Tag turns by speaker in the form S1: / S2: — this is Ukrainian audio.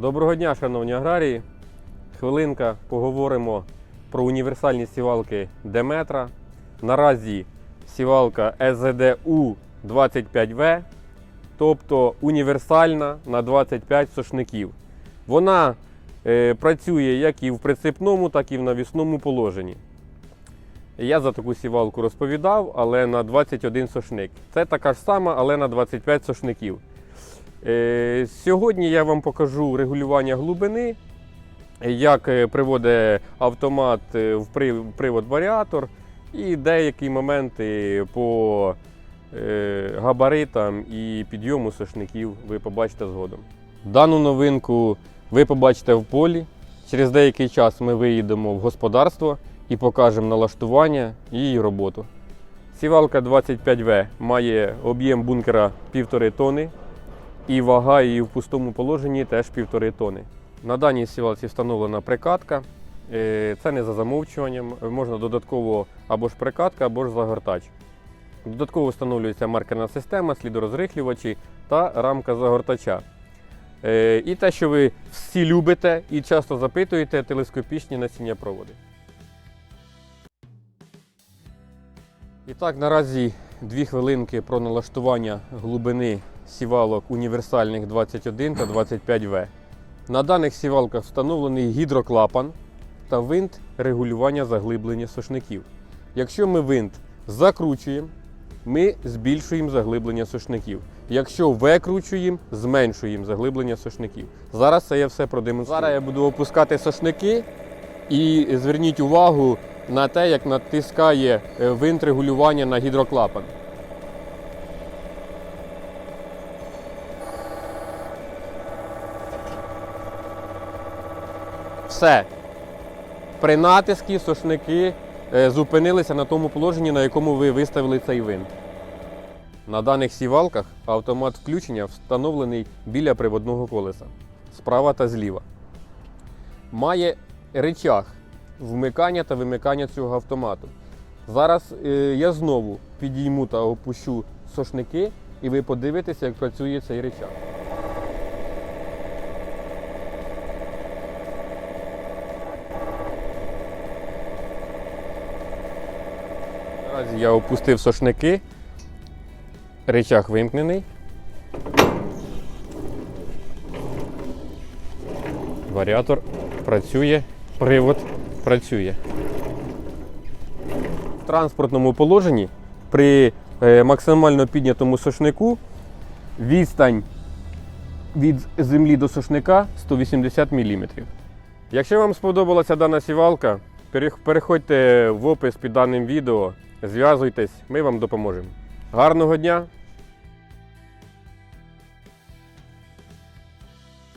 S1: Доброго дня, шановні аграрії. Хвилинка поговоримо про універсальні сівалки Деметра. Наразі сівалка СЗДУ 25В, тобто універсальна на 25 сошників. Вона е, працює як і в прицепному, так і в навісному положенні. Я за таку сівалку розповідав, але на 21 сошник. Це така ж сама, але на 25 сошників. Е, Сьогодні я вам покажу регулювання глибини, як е, приводить автомат е, в привод-варіатор і деякі моменти по габаритам і підйому сошників ви побачите згодом. Дану новинку ви побачите в полі. Через деякий час ми виїдемо в господарство і покажемо налаштування і її роботу. Сівалка 25В має об'єм бункера 1,5 тонни і вага її в пустому положенні теж 1,5 тонни. На даній сівалці встановлена прикатка. Е, Це не за замовчуванням. Можна додатково або ж прикатка, або ж загортач. Додатково встановлюється маркерна система, слідорозрихлювачі та рамка загортача. Е, І те, що ви всі любите і часто запитуєте, телескопічні насіння проводи. І так, наразі дві хвилинки про налаштування глибини сівалок універсальних 21 та 25В. На даних сівалках встановлений гідроклапан та винт регулювання заглиблення сошників. Якщо ми винт закручуємо, ми збільшуємо заглиблення сошників. Якщо викручуємо, зменшуємо заглиблення сошників. Зараз це я все продемонструю. Зараз я буду опускати сошники і зверніть увагу на те, як натискає е, винт регулювання на гідроклапан. Все. При натиску сошники е, зупинилися на тому положенні, на якому ви виставили цей винт. На даних сівалках автомат включення встановлений біля приводного колеса справа та зліва. Має речах вмикання та вимикання цього автомату. Зараз е, я знову підійму та опущу сошники, і ви подивитеся, як працює цей речах. Я опустив сошники, речах вимкнений. Варіатор працює, привод працює. В транспортному положенні при е, максимально піднятому сошнику відстань від землі до сошника 180 мм. Якщо вам сподобалася дана сівалка, переходьте в опис під даним відео, зв'язуйтесь, ми вам допоможемо. Гарного дня!